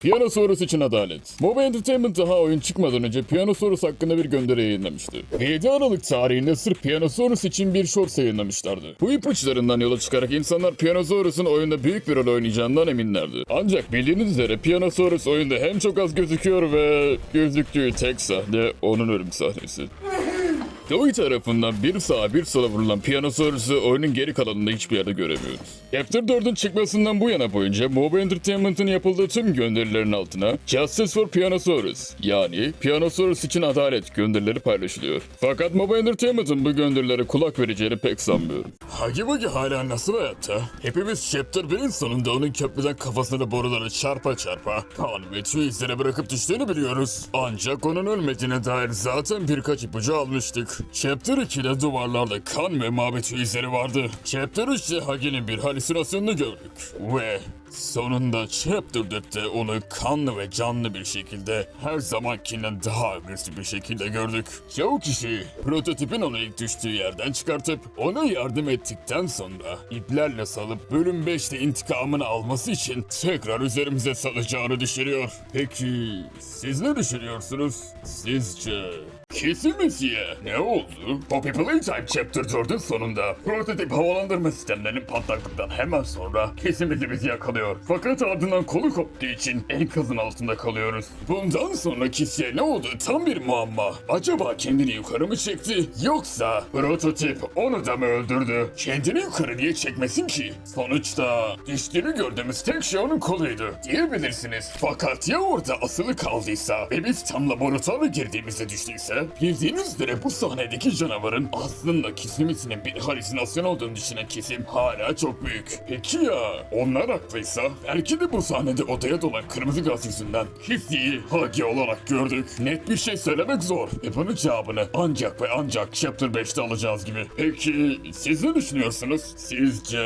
Piyanosaurus için adalet. Moba Entertainment daha oyun çıkmadan önce Piyanosaurus hakkında bir gönderi yayınlamıştı. Ve 7 Aralık tarihinde sırf Piyanosaurus için bir shorts yayınlamışlardı. Bu ipuçlarından yola çıkarak insanlar Piyanosaurus'un oyunda büyük bir rol oynayacağından eminlerdi. Ancak bildiğiniz üzere Piyanosaurus oyunda hem çok az gözüküyor ve gözüktüğü tek sahne onun ölüm sahnesi. Joey tarafından bir sağa bir sola vurulan Piyanosaurus'u oyunun geri kalanında hiçbir yerde göremiyoruz. Chapter 4'ün çıkmasından bu yana boyunca Moba Entertainment'ın yapıldığı tüm gönderilerin altına Justice for Piyanosaurus yani Piyanosaurus için adalet gönderileri paylaşılıyor. Fakat Moba Entertainment'ın bu gönderilere kulak vereceğini pek sanmıyorum. Hagi Wagi hala nasıl hayatta? Hepimiz Chapter 1'in sonunda onun köprüden kafasını borulara çarpa çarpa kan ve tüy izleri bırakıp düştüğünü biliyoruz. Ancak onun ölmediğine dair zaten birkaç ipucu almıştık. Chapter 2'de duvarlarda kan ve tüy izleri vardı. Chapter 3'te Hagi'nin bir halüsinasyonunu gördük. Ve sonunda Chapter 4'te onu kanlı ve canlı bir şekilde her zamankinden daha agresif bir şekilde gördük. Çoğu kişi prototipin onu ilk düştüğü yerden çıkartıp ona yardım ettikten sonra iplerle salıp bölüm 5'te intikamını alması için tekrar üzerimize salacağını düşünüyor. Peki siz ne düşünüyorsunuz? Sizce Kesilmesiye ne oldu? Poppy Playtime Chapter 4'ün sonunda prototip havalandırma sistemlerinin patlaklıktan hemen sonra kesimimizi bizi yakalıyor. Fakat ardından kolu koptuğu için enkazın altında kalıyoruz. Bundan sonra kişiye ne oldu tam bir muamma. Acaba kendini yukarı mı çekti yoksa prototip onu da mı öldürdü? Kendini yukarı niye çekmesin ki? Sonuçta düştüğünü gördüğümüz tek şey onun koluydu diyebilirsiniz. Fakat ya orada asılı kaldıysa ve biz tam laboratuvara girdiğimizde düştüyse? Bildiğiniz üzere bu sahnedeki canavarın aslında kesimisinin bir halüsinasyon olduğunu düşünen kesim hala çok büyük. Peki ya onlar haklıysa belki de bu sahnede odaya dolan kırmızı gaz yüzünden Hifzi'yi Hagi olarak gördük. Net bir şey söylemek zor ve bunun cevabını ancak ve ancak Chapter 5'te alacağız gibi. Peki siz ne düşünüyorsunuz? Sizce...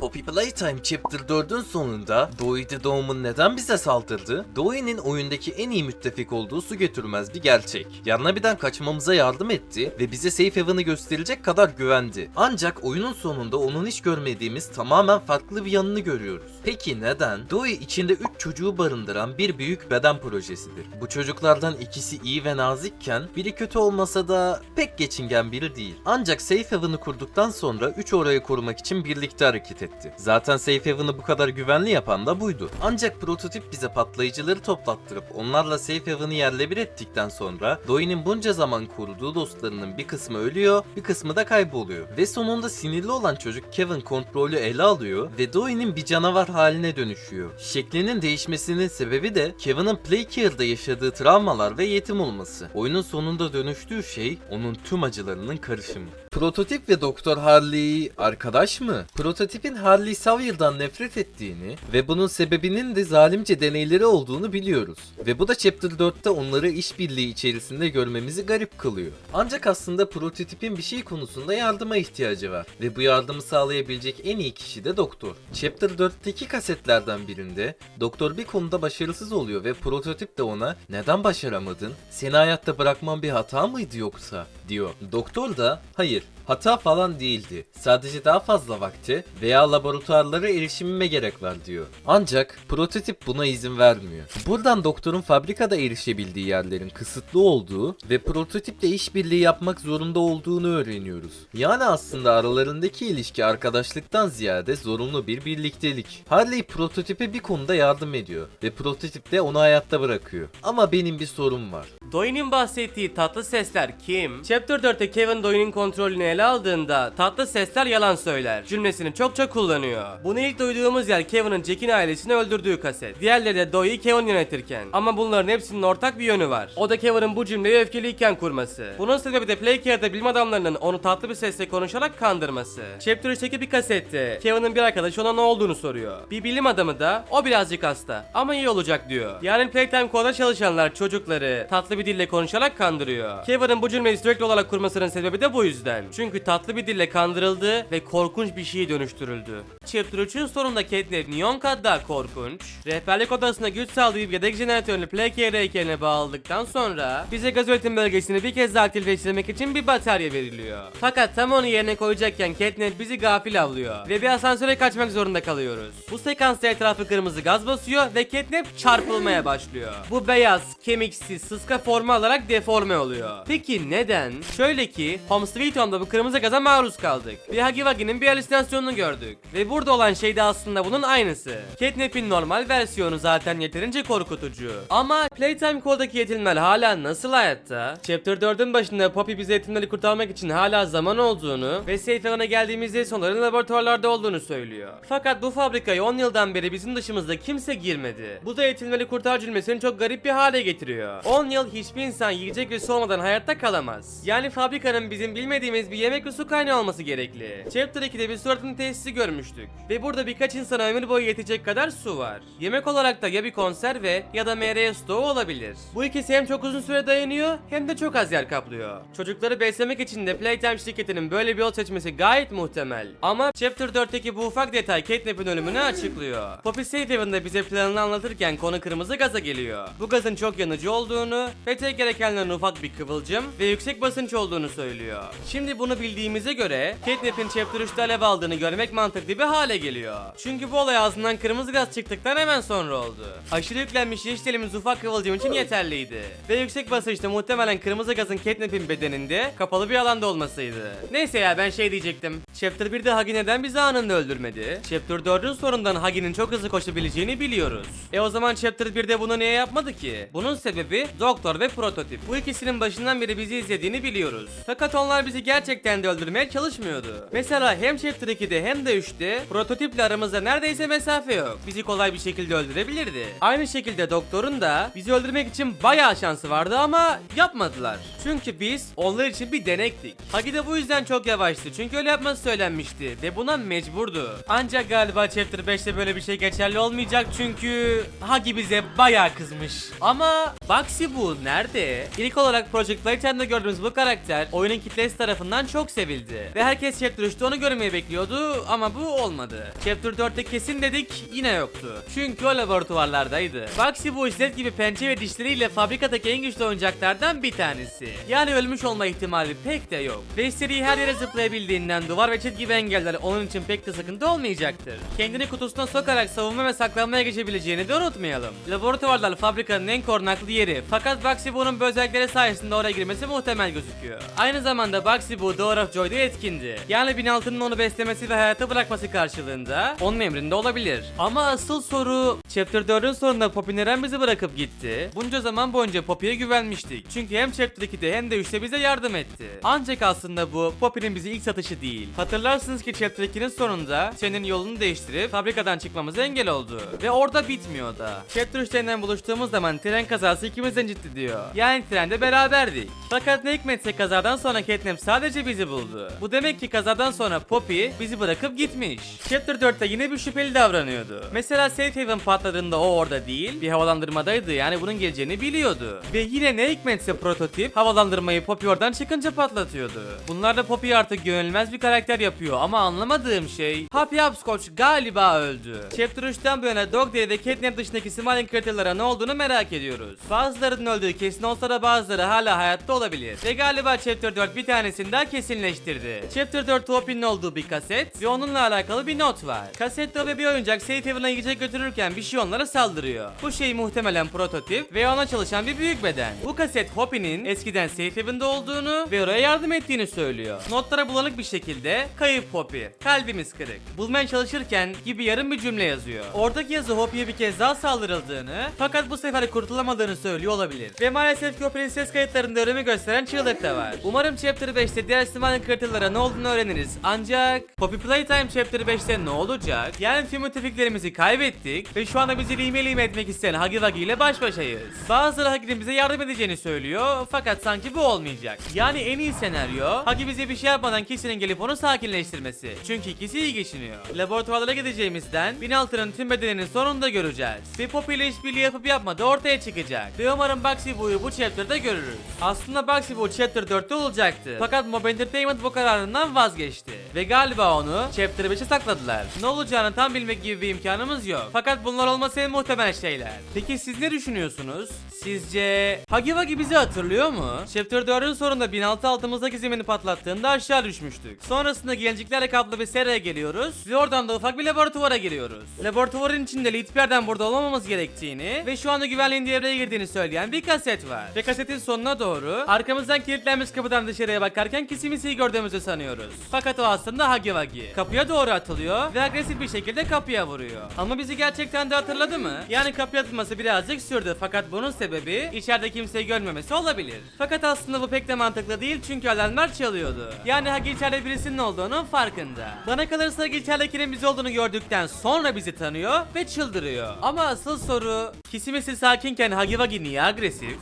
Poppy Playtime Chapter 4'ün sonunda Dewey the Dog'un neden bize saldırdı? Dewey'nin oyundaki en iyi müttefik olduğu su götürmez bir gerçek. Yarnabiden kaçmamıza yardım etti ve bize Safe Haven'ı gösterecek kadar güvendi. Ancak oyunun sonunda onun hiç görmediğimiz tamamen farklı bir yanını görüyoruz. Peki neden? Dewey içinde 3 çocuğu barındıran bir büyük beden projesidir. Bu çocuklardan ikisi iyi ve nazikken biri kötü olmasa da pek geçingen biri değil. Ancak Safe Haven'ı kurduktan sonra 3 orayı korumak için birlikte hareket etti. Zaten Safe Haven'ı bu kadar güvenli yapan da buydu. Ancak prototip bize patlayıcıları toplattırıp onlarla Safe Haven'ı yerle bir ettikten sonra Bunca zaman koruduğu dostlarının bir kısmı ölüyor, bir kısmı da kayboluyor. Ve sonunda sinirli olan çocuk Kevin kontrolü ele alıyor ve Dewey'nin bir canavar haline dönüşüyor. Şeklinin değişmesinin sebebi de Kevin'in Playcare'da yaşadığı travmalar ve yetim olması. Oyunun sonunda dönüştüğü şey onun tüm acılarının karışımı. Prototip ve Doktor Harley arkadaş mı? Prototipin Harley Sawyer'dan nefret ettiğini ve bunun sebebinin de zalimce deneyleri olduğunu biliyoruz. Ve bu da Chapter 4'te onları işbirliği içerisinde görmemizi garip kılıyor. Ancak aslında prototipin bir şey konusunda yardıma ihtiyacı var. Ve bu yardımı sağlayabilecek en iyi kişi de Doktor. Chapter 4'teki kasetlerden birinde Doktor bir konuda başarısız oluyor ve prototip de ona neden başaramadın? Seni hayatta bırakman bir hata mıydı yoksa? diyor. Doktor da hayır hata falan değildi. Sadece daha fazla vakti veya laboratuvarlara erişimime gerek var diyor. Ancak prototip buna izin vermiyor. Buradan doktorun fabrikada erişebildiği yerlerin kısıtlı olduğu ve prototiple işbirliği yapmak zorunda olduğunu öğreniyoruz. Yani aslında aralarındaki ilişki arkadaşlıktan ziyade zorunlu bir birliktelik. Harley prototipe bir konuda yardım ediyor ve prototip de onu hayatta bırakıyor. Ama benim bir sorum var. Doyne'in bahsettiği tatlı sesler kim? Chapter 4'te Kevin Doyne'in kontrolünü ele aldığında tatlı sesler yalan söyler cümlesini çokça kullanıyor. Bunu ilk duyduğumuz yer Kevin'in Jack'in ailesini öldürdüğü kaset. Diğerleri de Doy'u Kevin yönetirken. Ama bunların hepsinin ortak bir yönü var. O da Kevin'in bu cümleyi öfkeliyken kurması. Bunun sebebi de Playcare'da bilim adamlarının onu tatlı bir sesle konuşarak kandırması. Chapter 3'teki bir kasette Kevin'in bir arkadaşı ona ne olduğunu soruyor. Bir bilim adamı da o birazcık hasta ama iyi olacak diyor. Yani Playtime Code'a çalışanlar çocukları tatlı bir dille konuşarak kandırıyor. Kevin'in bu cümleyi sürekli olarak kurmasının sebebi de bu yüzden. Çünkü tatlı bir dille kandırıldı ve korkunç bir şeye dönüştürüldü. Chapter 3'ün sonunda Catnap Neon kat daha korkunç. Rehberlik odasına güç sağlayıp yedek jeneratörünü Plague heykeline bağladıktan sonra bize gaz üretim bölgesini bir kez daha aktifleştirmek için bir batarya veriliyor. Fakat tam onu yerine koyacakken Catnap bizi gafil avlıyor ve bir asansöre kaçmak zorunda kalıyoruz. Bu sekansta etrafı kırmızı gaz basıyor ve Catnap çarpılmaya başlıyor. Bu beyaz, kemiksiz, sıska formu alarak deforme oluyor. Peki neden? Şöyle ki Home Sweet Home'da bu kırmızı gaza maruz kaldık. Ve Huggy Wuggy'nin bir halüsinasyonunu gördük. Ve burada olan şey de aslında bunun aynısı. Catnap'in normal versiyonu zaten yeterince korkutucu. Ama Playtime Code'daki yetimler hala nasıl hayatta? Chapter 4'ün başında Poppy bize yetimleri kurtarmak için hala zaman olduğunu ve Safe Haven'a geldiğimizde sonların laboratuvarlarda olduğunu söylüyor. Fakat bu fabrikaya 10 yıldan beri bizim dışımızda kimse girmedi. Bu da yetimleri kurtar cümlesini çok garip bir hale getiriyor. 10 yıl hiçbir insan yiyecek ve su olmadan hayatta kalamaz. Yani fabrikanın bizim bilmediğimiz bir yemek ve su kaynağı olması gerekli. Chapter 2'de bir suratın tesisi görmüştük. Ve burada birkaç insana ömür boyu yetecek kadar su var. Yemek olarak da ya bir konserve ya da MRE stoğu olabilir. Bu ikisi hem çok uzun süre dayanıyor hem de çok az yer kaplıyor. Çocukları beslemek için de Playtime şirketinin böyle bir yol seçmesi gayet muhtemel. Ama Chapter 4'teki bu ufak detay Catnap'in ölümünü açıklıyor. Poppy Safe bize planını anlatırken konu kırmızı gaza geliyor. Bu gazın çok yanıcı olduğunu ve tek gerekenlerin ufak bir kıvılcım ve yüksek basınç olduğunu söylüyor. Şimdi bunu bildiğimize göre Catnap'in Chapter 3'te alev aldığını görmek mantıklı bir hale geliyor. Çünkü bu olay ağzından kırmızı gaz çıktıktan hemen sonra oldu. Aşırı yüklenmiş yeşilimiz ufak kıvılcım için yeterliydi. Ve yüksek basınçta muhtemelen kırmızı gazın Catnap'in bedeninde kapalı bir alanda olmasıydı. Neyse ya ben şey diyecektim. Chapter 1'de Hagi neden bizi anında öldürmedi? Chapter 4'ün sorundan Hagi'nin çok hızlı koşabileceğini biliyoruz. E o zaman Chapter 1'de bunu niye yapmadı ki? Bunun sebebi Doktor ve Prototip. Bu ikisinin başından beri bizi izlediğini biliyoruz. Fakat onlar bizi gerçekten de öldürmeye çalışmıyordu. Mesela hem Chapter 2'de hem de 3'te Prototiple aramızda neredeyse mesafe yok. Bizi kolay bir şekilde öldürebilirdi. Aynı şekilde Doktor'un da bizi öldürmek için bayağı şansı vardı ama yapmadılar. Çünkü biz onlar için bir denektik. Hagi de bu yüzden çok yavaştı çünkü öyle yapması söylenmişti ve buna mecburdu. Ancak galiba Chapter 5'te böyle bir şey geçerli olmayacak çünkü Hagi bize bayağı kızmış. Ama Baxi bu nerede? İlk olarak Project Playtime'da gördüğümüz bu karakter oyunun kitlesi tarafından çok sevildi. Ve herkes Chapter 3'te onu görmeyi bekliyordu ama bu olmadı. Chapter 4'te kesin dedik yine yoktu. Çünkü o laboratuvarlardaydı. Baxi bu izlet gibi pençe ve dişleriyle fabrikadaki en güçlü oyuncaklardan bir tanesi. Yani ölmüş olma ihtimali pek de yok. Ve istediği her yere zıplayabildiğinden duvar ve çit gibi engeller onun için pek de sıkıntı olmayacaktır. Kendini kutusuna sokarak savunma ve saklanmaya geçebileceğini de unutmayalım. Laboratuvarlar fabrikanın en korunaklı yeri. Fakat Baxi bunun bu özellikleri sayesinde oraya girmesi muhtemel gözüküyor. Aynı zamanda Baxi bu Door of Joy'da etkindir. Yani 1006'nın onu beslemesi ve hayata bırakması karşılığında onun emrinde olabilir. Ama asıl soru Chapter 4'ün sonunda Poppy neden bizi bırakıp gitti? Bunca zaman boyunca Poppy'ye güvenmiştik. Çünkü hem Chapter 2'de hem de 3'te bize yardım etti. Ancak aslında bu Poppy'nin bizi ilk satışı değil. Hatırlarsınız ki Chapter 2'nin sonunda senin yolunu değiştirip fabrikadan çıkmamıza engel oldu. Ve orada bitmiyor da. Chapter 3'te yeniden buluştuğumuz zaman tren kazası ikimizden ciddi diyor. Yani trende beraberdik. Fakat ne hikmetse kazadan sonra Catnap sadece bizi buldu. Bu demek ki kazadan sonra Poppy bizi bırakıp gitmiş. Chapter 4'te yine bir şüpheli davranıyordu. Mesela Safe Haven patladığında o orada değil, bir havalandırmadaydı yani bunun geleceğini biliyordu. Ve yine ne hikmetse prototip havalandırmayı Poppy oradan çıkınca patlatıyordu. Bunlar da Poppy'yi artık güvenilmez bir karakter yapıyor ama anlamadığım şey Happy Hopscotch galiba öldü. Chapter 3'ten bu yana Dog Day ve Catnap dışındaki Smiling Crittle'lara ne olduğunu merak ediyoruz. Bazılarının öldüğü kesin olsa da bazıları hala hayatta olabilir. Ve galiba Chapter 4 bir tanesini daha kesinleştirdi. Chapter 4 Poppy'nin olduğu bir kaset ve onunla alakalı bir not var. Kasette o ve bir oyuncak Safe Haven'a yiyecek götürürken bir şey onlara saldırıyor. Bu şey muhtemelen prototip ve ona çalışan bir büyük beden. Bu kaset Hoppy'nin eskiden Safe Haven'da olduğunu ve oraya yardım ettiğini söylüyor. Notlara bulanık bir şekilde kayıp Hoppy, kalbimiz kırık. Bulmaya çalışırken gibi yarım bir cümle yazıyor. Oradaki yazı Hoppy'ye bir kez daha saldırıldığını fakat bu sefer kurtulamadığını söylüyor olabilir. Ve maalesef ki Hoppy'nin ses kayıtlarında ölümü gösteren çığlık da var. Umarım Chapter 5'te diğer Smiling Crittle'lara ne olduğunu öğreniriz. Ancak Poppy Playtime Chapter 5'te ne olacak? Yani tüm müttefiklerimizi kaybettik ve şu anda bizi lime lime etmek isteyen Huggy Wuggy ile baş başayız. Bazıları Huggy'nin bize yardım edeceğini söylüyor fakat sanki bu olmayacak. Yani en iyi senaryo Huggy bize bir şey yapmadan kişinin gelip onu sakinleştirmesi. Çünkü ikisi iyi geçiniyor. Laboratuvarlara gideceğimizden 1006'nın tüm bedeninin sonunda göreceğiz. Ve Poppy ile işbirliği yapıp yapmadığı ortaya çıkacak. Ve umarım Bugsy Boo'yu bu chapter'da görürüz. Aslında Bugsy Boo chapter 4'te olacaktı. Fakat Mob Entertainment bu kararından vazgeçti. Ve galiba onu chapter 5'e sakladılar. Ne olacağını tam bilmek gibi bir imkanımız yok. Fakat bunlar olması en muhtemel şeyler. Peki siz ne düşünüyorsunuz? Sizce Hagi Wagi bizi hatırlıyor mu? Chapter 4'ün sonunda 1006 altımızdaki zemini patlattığında aşağı düşmüştük. Sonrasında gelenciklerle kaplı bir seraya geliyoruz ve oradan da ufak bir laboratuvara giriyoruz. Laboratuvarın içinde Litper'den burada olmamamız gerektiğini ve şu anda güvenliğin devreye girdiğini söyleyen bir kaset var. Ve kasetin sonuna doğru arkamızdan kilitlenmiş kapıdan dışarıya bakarken Kisimisi'yi gördüğümüzü sanıyoruz. Fakat o aslında Hagi Wagi. Kapıya doğru atılıyor ve agresif bir şekilde kapıya vuruyor. Ama bizi gerçekten de hatırladı mı? Yani kapıya atılması birazcık sürdü fakat bunun sebebi içeride kimseyi görmemesi olabilir. Fakat aslında bu pek de mantıklı değil çünkü alarmlar çalıyordu. Yani Hagi içeride birisinin olduğunun farkında. Bana kalırsa Hagi içeridekinin biz olduğunu gördükten sonra bizi tanıyor ve çıldırıyor. Ama asıl soru Kisimisi sakinken Hagi Wagi niye agresif?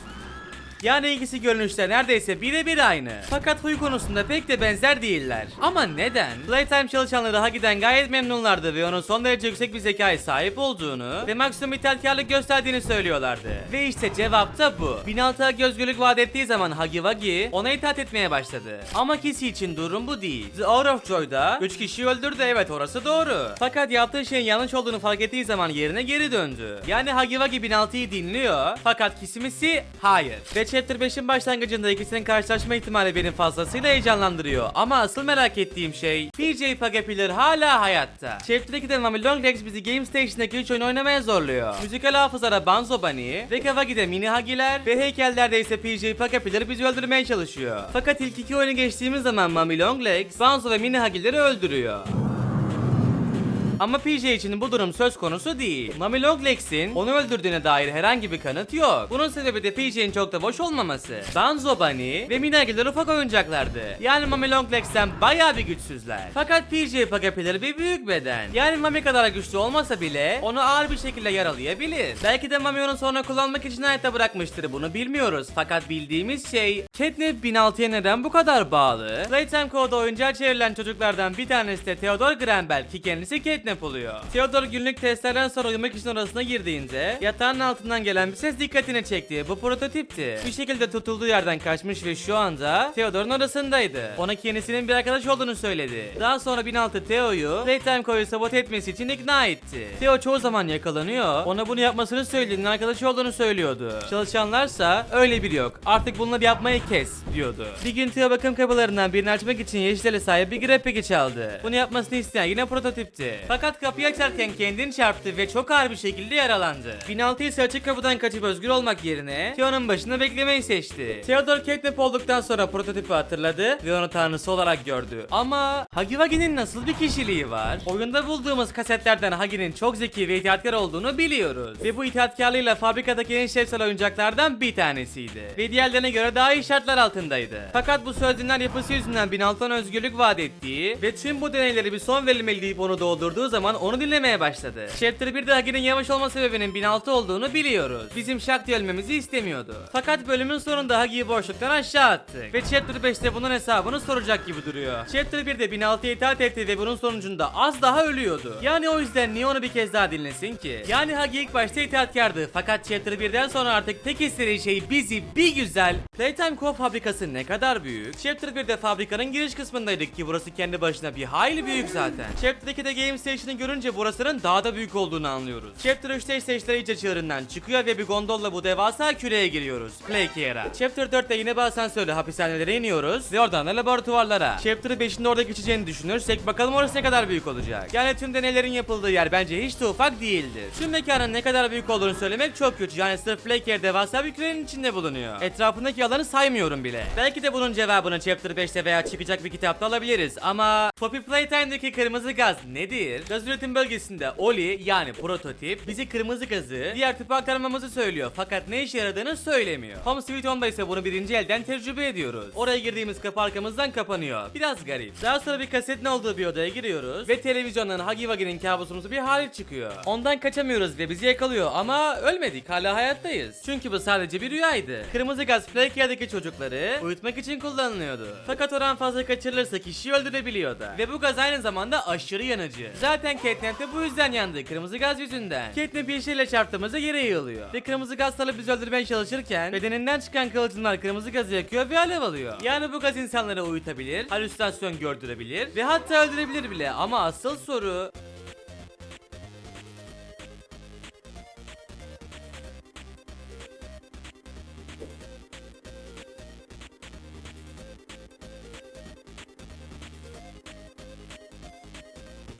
Yani ikisi görünüşte neredeyse birebir aynı. Fakat huy konusunda pek de benzer değiller. Ama neden? Playtime çalışanları Hagi'den gayet memnunlardı ve onun son derece yüksek bir zekaya sahip olduğunu ve maksimum itaatkarlık gösterdiğini söylüyorlardı. Ve işte cevap da bu. 1006'a gözgürlük vaat ettiği zaman Hagi Wagi ona itaat etmeye başladı. Ama Kisi için durum bu değil. The Hour of Joy'da 3 kişiyi öldürdü evet orası doğru. Fakat yaptığı şeyin yanlış olduğunu fark ettiği zaman yerine geri döndü. Yani Hagi Wagi 1006'yı dinliyor fakat Kisimisi hayır. Ve Chapter 5'in başlangıcında ikisinin karşılaşma ihtimali beni fazlasıyla heyecanlandırıyor. Ama asıl merak ettiğim şey PJ Pagapiller hala hayatta. Chapter 2'de Mami Longlegs bizi Game Station'daki 3 oyun oynamaya zorluyor. Müzikal hafızada Banzo Bunny ve Kawagi'de Mini Hagiler ve heykellerde ise PJ Pagapiller bizi öldürmeye çalışıyor. Fakat ilk iki oyunu geçtiğimiz zaman Mami Longlegs, Banzo ve Mini Hagileri öldürüyor. Ama PJ için bu durum söz konusu değil. Mami Longlegs'in onu öldürdüğüne dair herhangi bir kanıt yok. Bunun sebebi de PJ'in çok da boş olmaması. Banzo Bunny ve Minagiler ufak oyuncaklardı. Yani Mami Longlegs'ten bayağı bir güçsüzler. Fakat PJ Pagapiller bir büyük beden. Yani Mami kadar güçlü olmasa bile onu ağır bir şekilde yaralayabilir. Belki de Mami onu sonra kullanmak için hayatta bırakmıştır bunu bilmiyoruz. Fakat bildiğimiz şey Catnip 1006'ya neden bu kadar bağlı? Playtime Code'a oyuncağa çevrilen çocuklardan bir tanesi de Theodore Granbel ki kendisi Catnip oluyor. Theodore günlük testlerden sonra uyumak için odasına girdiğinde yatağın altından gelen bir ses dikkatini çekti. Bu prototipti. Bir şekilde tutulduğu yerden kaçmış ve şu anda Theodore'un odasındaydı. Ona kendisinin bir arkadaş olduğunu söyledi. Daha sonra 1006 Theo'yu Playtime Code'u sabote etmesi için ikna etti. Theo çoğu zaman yakalanıyor. Ona bunu yapmasını söylediğinin arkadaşı olduğunu söylüyordu. Çalışanlarsa öyle biri yok. Artık bunları yapmayı kes diyordu. Bir gün Theo bakım kapılarından birini açmak için yeşile sahip bir grab peki çaldı. Bunu yapmasını isteyen yine prototipti. Fakat kapıyı açarken kendini çarptı ve çok ağır bir şekilde yaralandı. 1006 ise açık kapıdan kaçıp özgür olmak yerine Theo'nun başında beklemeyi seçti. Theodore catnap olduktan sonra prototipi hatırladı ve onu tanrısı olarak gördü. Ama Hagi Wagi'nin nasıl bir kişiliği var? Oyunda bulduğumuz kasetlerden Hagi'nin çok zeki ve itaatkar olduğunu biliyoruz. Ve bu itaatkarlığıyla fabrikadaki en şefsel oyuncaklardan bir tanesiydi. Ve diğerlerine göre daha iyi şartlar altındaydı. Fakat bu sözler yapısı yüzünden 1006'dan özgürlük vaat ettiği ve tüm bu deneyleri bir son verilmeli deyip onu doldurduğu zaman onu dinlemeye başladı. Chapter 1'de Hagi'nin yavaş olma sebebinin 1006 olduğunu biliyoruz. Bizim diye ölmemizi istemiyordu. Fakat bölümün sonunda Hagi'yi boşluktan aşağı attık. Ve Chapter 5'te bunun hesabını soracak gibi duruyor. Chapter 1'de 1006'ya itaat etti ve bunun sonucunda az daha ölüyordu. Yani o yüzden niye onu bir kez daha dinlesin ki? Yani Hagi ilk başta itaatkardı fakat Chapter 1'den sonra artık tek istediği şey bizi bir güzel Playtime Co fabrikası ne kadar büyük? Chapter 1'de fabrikanın giriş kısmındaydık ki burası kendi başına bir hayli büyük zaten. Chapter 2'de Game Station'ı görünce burasının daha da büyük olduğunu anlıyoruz. Chapter 3'te ise işler iyice çığırından çıkıyor ve bir gondolla bu devasa küreye giriyoruz. Playcare'a. Chapter 4'te yine bir asansörle hapishanelere iniyoruz ve oradan da laboratuvarlara. Chapter 5'in orada geçeceğini düşünürsek bakalım orası ne kadar büyük olacak. Yani tüm deneylerin yapıldığı yer bence hiç de ufak değildir. Tüm mekanın ne kadar büyük olduğunu söylemek çok güç. Yani sırf Playcare devasa bir kürenin içinde bulunuyor. Etrafındaki alanı saymıyorum bile. Belki de bunun cevabını Chapter 5'te veya çıkacak bir kitapta alabiliriz ama Poppy Playtime'daki kırmızı gaz nedir? Gaz üretim bölgesinde Oli yani prototip bizi kırmızı gazı diğer tüpe aktarmamızı söylüyor fakat ne işe yaradığını söylemiyor. Home Sweet Home'da ise bunu birinci elden tecrübe ediyoruz. Oraya girdiğimiz kapı arkamızdan kapanıyor. Biraz garip. Daha sonra bir kasetin olduğu bir odaya giriyoruz ve televizyondan Huggy Wuggy'nin kabusumuz bir hali çıkıyor. Ondan kaçamıyoruz ve bizi yakalıyor ama ölmedik hala hayattayız. Çünkü bu sadece bir rüyaydı. Kırmızı gaz Playcare'daki çocukları uyutmak için kullanılıyordu. Fakat oran fazla kaçırılırsa kişiyi öldürebiliyor da. Ve bu gaz aynı zamanda aşırı yanıcı. Zaten Zaten Catnap de bu yüzden yandı. Kırmızı gaz yüzünden. Catnap şeyle çarptığımızda yere yığılıyor. Ve kırmızı gaz salı bizi öldürmeye çalışırken bedeninden çıkan kılıcımlar kırmızı gazı yakıyor ve alev alıyor. Yani bu gaz insanları uyutabilir, halüsinasyon gördürebilir ve hatta öldürebilir bile. Ama asıl soru